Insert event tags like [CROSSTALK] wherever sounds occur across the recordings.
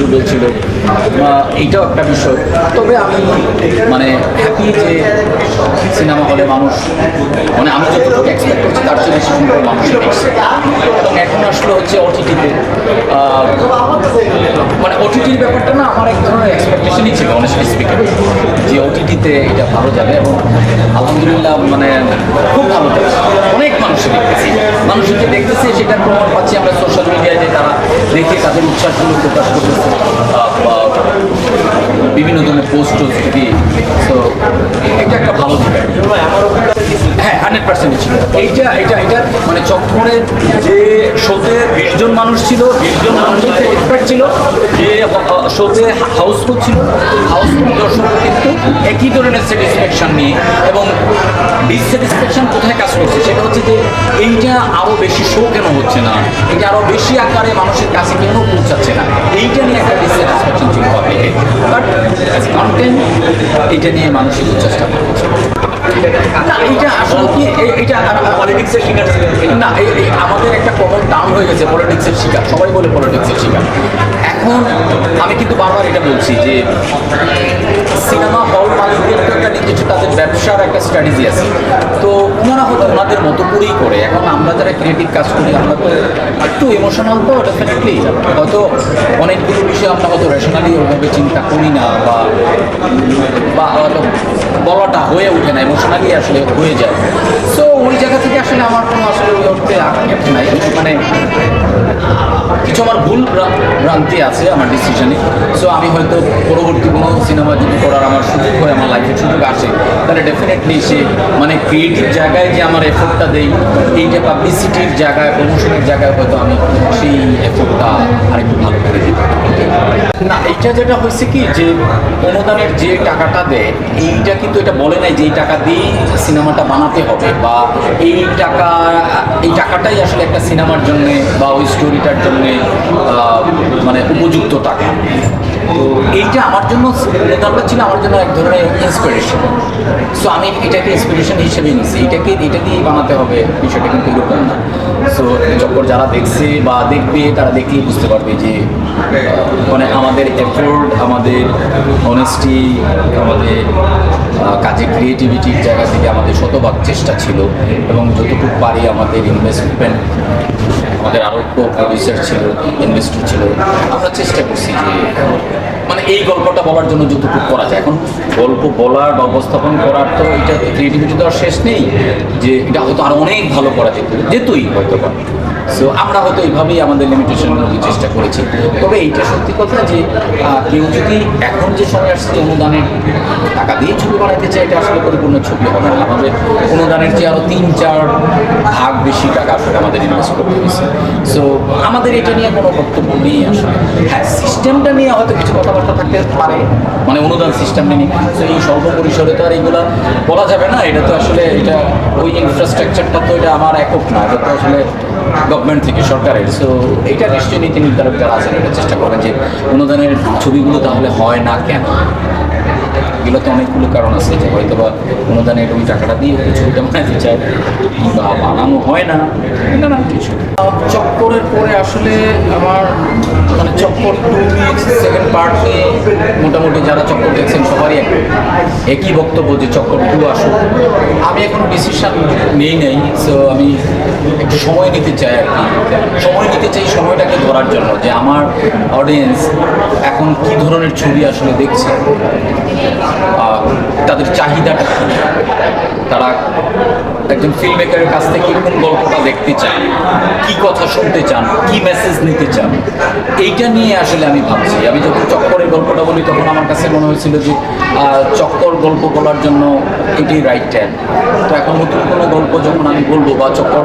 Enjoyable ছিল এইটাও একটা বিষয়। তবে আমি মানে হ্যাপি যে সিনেমা হলে মানুষ মানে আমি যতটুকু এক্সপেক্ট করছি, তার চেয়ে বেশি সংখ্যক মানুষ এখন আসলে হচ্ছে ওটিটিতে মানে ওটিটির ব্যাপারটা না, আমার এক ধরনের এক্সপেকটেশনই ছিল অনেস্টলি স্পিকিং যে ওটিটিতে এটা ভালো যাবে এবং আলহামদুলিল্লাহ মানে খুব ভালো যাচ্ছে। অনেক মানুষ দেখতেছি মানুষের যে দেখতেছে, সেটার প্রমাণ পাচ্ছি আমরা সোশ্যাল মিডিয়ায় যে তারা দেখে তাদের উচ্ছ্বাসগুলো প্রকাশ করতেছে বিভিন্ন ধরনের পোস্ট টোস্ট দিয়ে তো এটা একটা ভালো আর কি। হ্যাঁ ছিল। এইটা এটা এটা মানে চক্করের যে শোতে বিশ মানুষ ছিল, বিশ জন মানুষের এক্সপার্ট ছিল, যে শোতে হাউসফুল ছিল হাউসফুল দর্শক কিন্তু একই ধরনের স্যাটিসফ্যাকশন নিয়ে এবং ডিসস্যাটিসফ্যাকশন কোথায় কাজ করছে, সেটা হচ্ছে যে এইটা আরও বেশি শো কেন হচ্ছে না? এটা আরও বেশি আকারে মানুষের কাছে কেন পৌঁছাচ্ছে না? এইটা নিয়ে একটা ডিসস্যাটিসফ্যাকশন ছিল পাবলিকে বাট কন্টেন্ট এইটা নিয়ে মানসিক চেষ্টা করছে। না এইটা আসলে কি? এটা পলিটিক্সের শিকার না আমাদের একটা কমন টার্ম হয়ে গেছে পলিটিক্সের শিকার। সবাই বলে পলিটিক্সের শিকার। এখন আমি কিন্তু বারবার এটা বলছি যে সিনেমা হল মালিকদের একটা নিজস্ব তাদের ব্যবসার একটা স্ট্র্যাটেজি আছে। তো ওনারা হয়তো ওনাদের মতো করেই করে। এখন আমরা যারা ক্রিয়েটিভ কাজ করি, আমরা তো একটু ইমোশনাল তো ডেফিনেটলি হয়তো অনেকগুলো বিষয় আমরা হয়তো রেশনালি ওভাবে চিন্তা করি না বা বা হয়তো বলাটা হয়ে ওঠে না ইমোশনালি আসলে হয়ে যায়। সো ওই জায়গা থেকে আসলে আমার কোনো আসলে ওই অর্থে আক্ষেপ নাই। মানে কিছু আমার ভুল ভ্রা- ভ্রান্তি আছে আমার ডিসিশনে সো আমি হয়তো পরবর্তী কোনো সিনেমা যদি করার আমার সুযোগ হয়, আমার লাইফে সুযোগ আসে, তাহলে ডেফিনেটলি সে মানে ক্রিয়েটিভ জায়গায় যে আমার এফোর্টটা দেই, এইটা পাবলিসিটির জায়গায় প্রমোশনের জায়গায় হয়তো আমি সেই এফোর্টটা আরেকটু ভালো করে দিই না, এইটা যেটা হয়েছে কি যে অনুদানের যে টাকাটা দেয়, এইটা কিন্তু এটা বলে নাই যে এই টাকা দিয়েই সিনেমাটা বানাতে হবে বা এই টাকা, এই টাকাটাই আসলে একটা সিনেমার জন্যে বা ওই স্টোরিটার জন্যে মানে উপযুক্ত টাকা। এইটা আমার জন্য অনুদানটা ছিল আমার জন্য এক ধরনের ইন্সপিরেশন সো আমি এটাকে ইন্সপিরেশন হিসেবে নিচ্ছি এটাকে এটা দিয়েই বানাতে হবে, বিষয়টা কিন্তু এরকম না। সো চক্কর যারা দেখছে বা দেখবে, তারা দেখলেই বুঝতে পারবে যে মানে আমাদের এফোর্ট আমাদের অনেস্টি আমাদের কাজে ক্রিয়েটিভিটির জায়গা থেকে আমাদের শতভাগ চেষ্টা ছিল এবং যতটুকু পারি আমাদের ইনভেস্টমেন্ট আমাদের আরও প্রডিউসার ছিল ইনভেস্টর ছিল। আমরা চেষ্টা করছি যে মানে এই গল্পটা বলার জন্য যতটুকু করা যায়। এখন গল্প বলার বা উপস্থাপন করার তো এটা ক্রিয়েটিভিটি তো আর শেষ নেই, যে এটা হয়তো আরও অনেক ভালো করা যেত, যেতই হয়তো সো আমরা হয়তো এইভাবেই আমাদের লিমিটেশনগুলোকে চেষ্টা করেছি। তবে এইটা সত্যি কথা যে কেউ যদি এখন যে সময় আসছে অনুদানের টাকা দিয়ে ছবি বানাতে চায়, এটা আসলে পরিপূর্ণ ছবি হবে না। আমাদের অনুদানের যে আরও তিন চার ভাগ বেশি টাকা আসলে আমাদের ইনভেস্ট করতে হয়েছে। সো আমাদের এটা নিয়ে কোনো বক্তব্য নেই আসলে। হ্যাঁ সিস্টেমটা নিয়ে হয়তো কিছু কথাবার্তা থাকতে পারে। মানে অনুদান সিস্টেম নিয়ে তো এই স্বল্প পরিসরে তো আর এইগুলো বলা যাবে না। এটা তো আসলে এটা ওই ইনফ্রাস্ট্রাকচারটা তো এটা আমার একক না। এটা তো আসলে গভর্নমেন্ট থেকে সরকারের। সো এটা নিশ্চয়ই নীতি নির্ধারক যারা আছেন। এটা চেষ্টা করবেন যে অনুদানের ছবিগুলো তাহলে হয় না কেন? এগুলো তো অনেকগুলো কারণ আছে যে হয়তো বা অনুদানের ওই টাকাটা দিয়ে ছবিটা বানাতে চায় বা বানানো হয় না না না, কিছু চক্করের পরে আসলে আমার মানে চক্কর টু সেকেন্ড পার্ট নিয়ে মোটামুটি যারা চক্কর দেখছেন সবারই এক একই বক্তব্য যে চক্র টু আসুক, আমি এখন ডিসিশন নেই নেই সো আমি একটু সময় নিতে চাই আর কি। সময় নিতে চাই সময়টাকে ধরার জন্য, যে আমার অডিয়েন্স এখন কি ধরনের ছবি আসলে দেখছে তাদের চাহিদাটা তারা একজন ফিল্ম মেকারের কাছ থেকে কোন গল্পটা দেখতে চান, কি কথা শুনতে চান, কি মেসেজ নিতে চান, এইটা নিয়ে আসলে আমি ভাবছি। আমি যখন চক্করের গল্পটা বলি, তখন আমার কাছে মনে হয়েছিল যে চক্কর গল্প বলার জন্য এটি রাইট টাইম তো এখন নতুন কোনো গল্প যখন আমি বলব বা চক্কর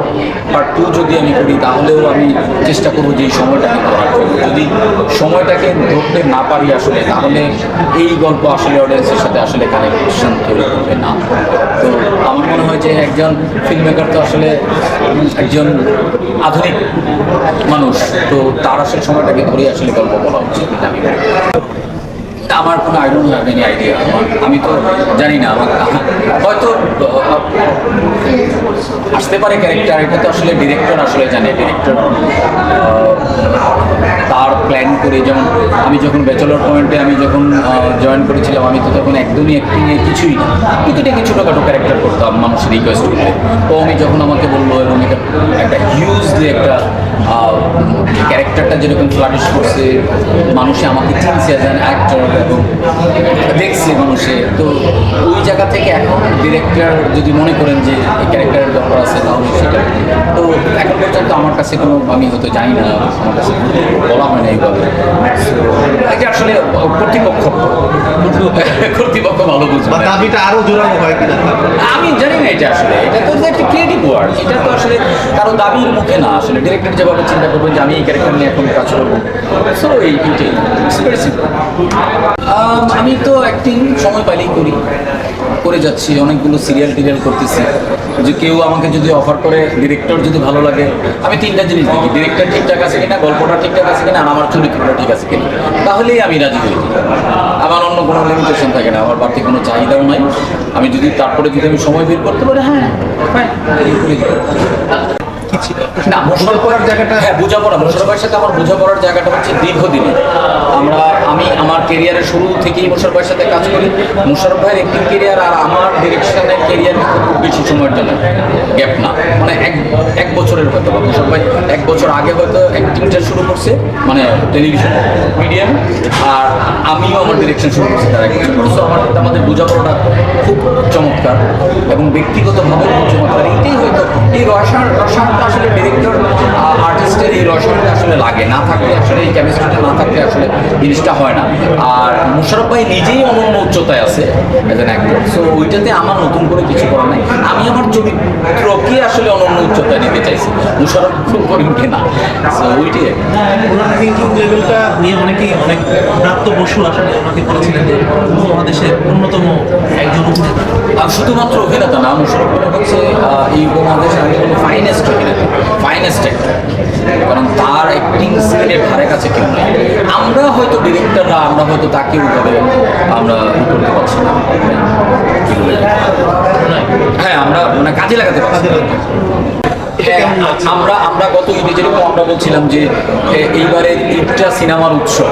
পার্ট টু যদি আমি করি, তাহলেও আমি চেষ্টা করব যে এই সময়টাকে ধরার জন্য। যদি সময়টাকে ধরতে না পারি আসলে, তাহলে এই গল্প আসলে অডিয়েন্সের সাথে আসলে কানেকশন তৈরি করবে না। তো আমার মনে হয় যে একজন ফিল্ম মেকার তো আসলে একজন আধুনিক মানুষ, তো তার আসলে সময়টাকে ধরে আসলে গল্প বলা উচিত আমি আমার কোনো আইডন হ্যাভ আইডিয়া আমি তো জানি না, আমার হয়তো আসতে পারে ক্যারেক্টার এটা তো আসলে ডিরেক্টর আসলে জানে। ডিরেক্টর তার প্ল্যান করে যেমন আমি যখন ব্যাচেলর পয়েন্টে আমি যখন জয়েন করেছিলাম, আমি তো তখন একদমই অ্যাক্টিংয়ে কিছুই না। প্রতিটা কিছু ছোটোখাটো ক্যারেক্টার করতাম মানুষের রিকোয়েস্ট করলে। তো আমি যখন আমাকে বলল এবং এটা একটা হিউজলি একটা ক্যারেক্টারটা যেরকম ফ্লারিশ করছে, মানুষে আমাকে চিনছে অ্যাজ অ্যান অ্যাক্টর এবং দেখছে মানুষে, তো ওই জায়গা থেকে এখন ডিরেক্টর যদি মনে করেন যে এই ক্যারেক্টারের দরকার আছে তাহলে সেটা তো এখন পর্যন্ত আমার কাছে কোনো আমি হয়তো জানি না আমার কাছে বলা হয় না এইভাবে এটা আসলে কর্তৃপক্ষ [LAUGHS] কর্তৃপক্ষ ভালো বুঝবে। দাবিটা আরও জোরালো হয় কিনা? আমি জানি না এটা আসলে। এটা তো একটা ক্রিয়েটিভ ওয়ার্ড এটা তো আসলে কারও দাবির মুখে না। আসলে ডিরেক্টর যেভাবে চিন্তা করবেন যে আমি এই ক্যারেক্টার নিয়ে এখন কাজ করব। সো এই এইটাই। আমি তো অ্যাক্টিং সময় পাইলেই করি। করে যাচ্ছি অনেকগুলো সিরিয়াল টিরিয়াল করতেছি। যে কেউ আমাকে যদি অফার করে ডিরেক্টর যদি ভালো লাগে আমি তিনটা জিনিস দেখি। ডিরেক্টর ঠিকঠাক আছে কিনা গল্পটা ঠিকঠাক আছে কিনা আমার চরিত্রটা ঠিক আছে কিনা তাহলেই আমি রাজি হই। আমার অন্য কোনো লিমিটেশন থাকে না আমার বাড়তি কোনো চাহিদাও নাই। আমি যদি তারপরে যদি আমি সময় বের করতে পারি হ্যাঁ fine, করে। না মোশারফ জায়গাটা হ্যাঁ বোঝাপড়া মোশারফের সাথে আমার বোঝাপড়ার জায়গাটা হচ্ছে দীর্ঘদিনে আমরা আমি আমার কেরিয়ারের শুরু থেকেই সাথে কাজ করি। মোশারফ ভাইয়ের একটি কেরিয়ার আর আমার ডিরেকশনের কেরিয়ার খুব বেশি সময়ের জন্য গ্যাপ না। মানে এক এক বছরের হয়তো বা মোশারফ ভাই এক বছর আগে হয়তো অ্যাক্টিংটা শুরু করছে মানে টেলিভিশন মিডিয়াম আর আমিও আমার ডিরেকশন শুরু করছি তার এক বছর পরে। আমার আমাদের বোঝাপড়াটা খুব চমৎকার এবং ব্যক্তিগতভাবে খুব চমৎকার। এইটাই হয়তো এই রসায়ন রসায়নটা আসলে ডিরেক্টর আর্টিস্টের এই রসায়নটা আসলে লাগে না থাকলে আসলে এই কেমিস্ট্রিটা না থাকলে আসলে জিনিসটা হয় না। আর মুশারফ ভাই নিজেই অনন্য উচ্চতায় আছে এজ অ্যান অ্যাক্টর সো ওইটাতে আমার নতুন করে কিছু করার নাই। আমি আমার চরিত্রকে আসলে অনন্য উচ্চতায় নিতে চাইছি। মুশারফ করে উঠে না। সো ওইটাই থিঙ্কিং লেভেলটা নিয়ে অনেকেই অনেক প্রাপ্ত বসু আসলে ওনাকে বলেছিলেন যে উপমহাদেশের অন্যতম একজন অভিনেতা। আর শুধুমাত্র অভিনেতা না মুশারফ করিম হচ্ছে এই উপমহাদেশের ফাইনেস্ট অভিনেতা ফাইনেস্ট অ্যাক্টর কারণ তার অ্যাক্টিং স্কিলের ধারে কাছে কেউ নেই। আমরা হয়তো ডিরেক্টররা আমরা হয়তো তাকে ওইভাবে আমরা করতে পারছি না। হ্যাঁ আমরা মানে কাজে লাগাতে পারছি হ্যাঁ, আমরা আমরা গত ঈদে যেরকম আমরা বলছিলাম যে এইবারে ঈদটা সিনেমার উৎসব।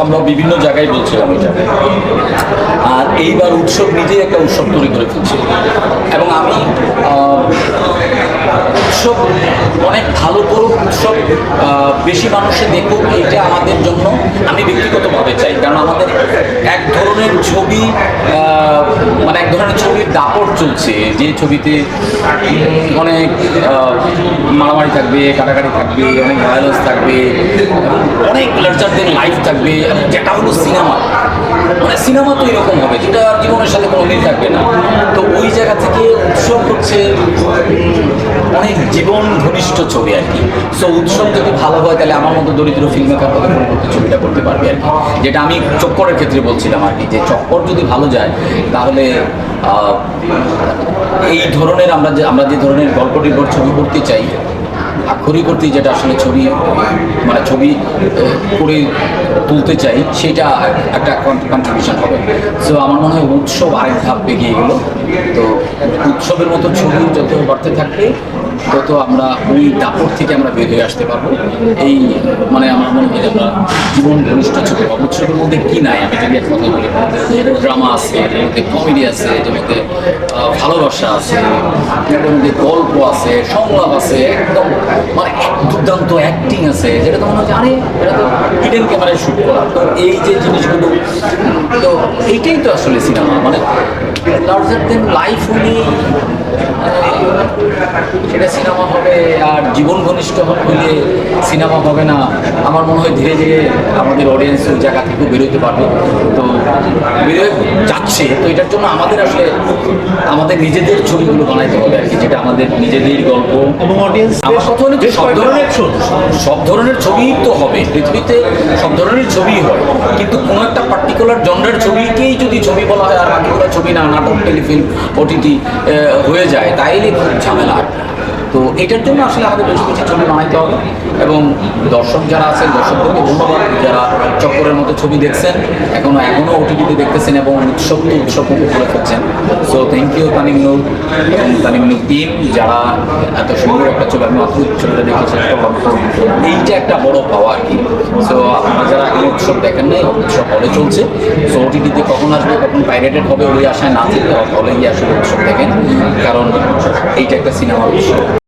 আমরা বিভিন্ন জায়গায় বলছিলাম এটা। আর এইবার উৎসব নিজেই একটা উৎসব তৈরি করে ফেলছে। এবং আমি আহ, উৎসব অনেক ভালো করুক উৎসব আহ, বেশি মানুষে দেখুক এইটা আমাদের জন্য। আমি ব্যক্তিগতভাবে চাই, কারণ আমাদের এক ধরনের ছবি মানে এক ধরনের ছবির দাপট চলছে। যে ছবিতে অনেক মারামারি থাকবে, কাটাকাটি থাকবে, অনেক ভায়োলেন্স থাকবে, অনেক দেন লাইফ থাকবে। যেটা হলো সিনেমা। মানে সিনেমা তো এরকম হবে, যেটা জীবনের সাথে কোনো মিল থাকবে না। তো ওই জায়গা থেকে উৎসব হচ্ছে অনেক জীবন ঘনিষ্ঠ ছবি আর কি। সো উৎসব যদি ভালো হয়, তাহলে আমার মতো দরিদ্র ফিল্ম মেকার হলে পরবর্তী ছবিটা করতে পারবে আর কি। যেটা আমি চক্করের ক্ষেত্রে বলছিলাম আর কি, যে চক্কর যদি ভালো যায়, তাহলে এই ধরনের আমরা যে আমরা যে ধরনের গল্প নির্ভর ছবি করতে চাই, আক্ষরিক করতে যেটা আসলে ছবি মানে ছবি করে তুলতে চাই, সেটা একটা কন্ট্রিবিউশন হবে। সো আমার মনে হয় উৎসব আরেক ধাপ এগিয়ে গেলো। তো উৎসবের মতো ছবি যত বাড়তে থাকবে তত আমরা ওই দাপট থেকে আমরা বের হয়ে আসতে পারব, এই মানে আমার মনে হয় আমরা জীবন ঘনিষ্ঠ ছবি পাবো উৎসবের মধ্যে কি নাই? আমি যদি এক কথা বলি ড্রামা আছে এটার মধ্যে কমেডি আছে এটার মধ্যে ভালোবাসা আছে এটার মধ্যে গল্প আছে, সংলাপ আছে, একদম মানে দুর্দান্ত অ্যাক্টিং আছে, যেটা তো মনে হচ্ছে আরে, এটা তো হিডেন ক্যামেরায় শ্যুট করা। তো এই যে জিনিসগুলো, তো এইটাই তো আসলে সিনেমা মানে লার্জার দেন লাইফ উনি সেটা সিনেমা হবে আর জীবন ঘনিষ্ঠ হলে সিনেমা হবে না। আমার মনে হয় ধীরে ধীরে আমাদের অডিয়েন্স ওই জায়গা থেকে বেরোতে পারবে। তো বেরোয় যাচ্ছে। তো এটার জন্য আমাদের আসলে আমাদের নিজেদের ছবিগুলো বানাইতে হবে আর কি যেটা আমাদের নিজেদের গল্প। এবং অডিয়েন্স আমার কথা হলো যে সব ধরনের সব ধরনের ছবিই তো হবে। পৃথিবীতে সব ধরনের ছবিই হয়। কিন্তু কোনো একটা পার্টিকুলার জনরের ছবিকেই যদি ছবি বলা হয় আর বাকিগুলো ছবি না, নাটক, টেলিফিল্ম, ওটিটি হয়ে যায়, তাইলে খুব ঝামেলা। তো এটার জন্য আসলে আমাদের বেশি বেশি ছবি বানাইতে হবে এবং দর্শক যারা আছেন, দর্শকদেরকে ধন্যবাদ। যারা চক্করের মতো ছবি দেখছেন, এখনও এখনও ওটিটিতে দেখতেছেন এবং উৎসব তো উৎসব করে ফেলছেন so thank you Tanim Noor এবং তানিম নূর টিম যারা এত সুন্দর একটা ছবি, আমি মাত্র ছবিটা দেখেছি একটা গল্প। এইটা একটা বড় পাওয়া আর কি। সো আপনারা যারা এখন উৎসব দেখেন নাই, উৎসব হলে চলছে। সো ওটিটিতে কখন আসবে, কখন পাইরেটেড হবে, ওই আশায় না থেকে হলে গিয়ে আসলে উৎসব দেখেন। কারণ এইটা একটা সিনেমার উৎসব।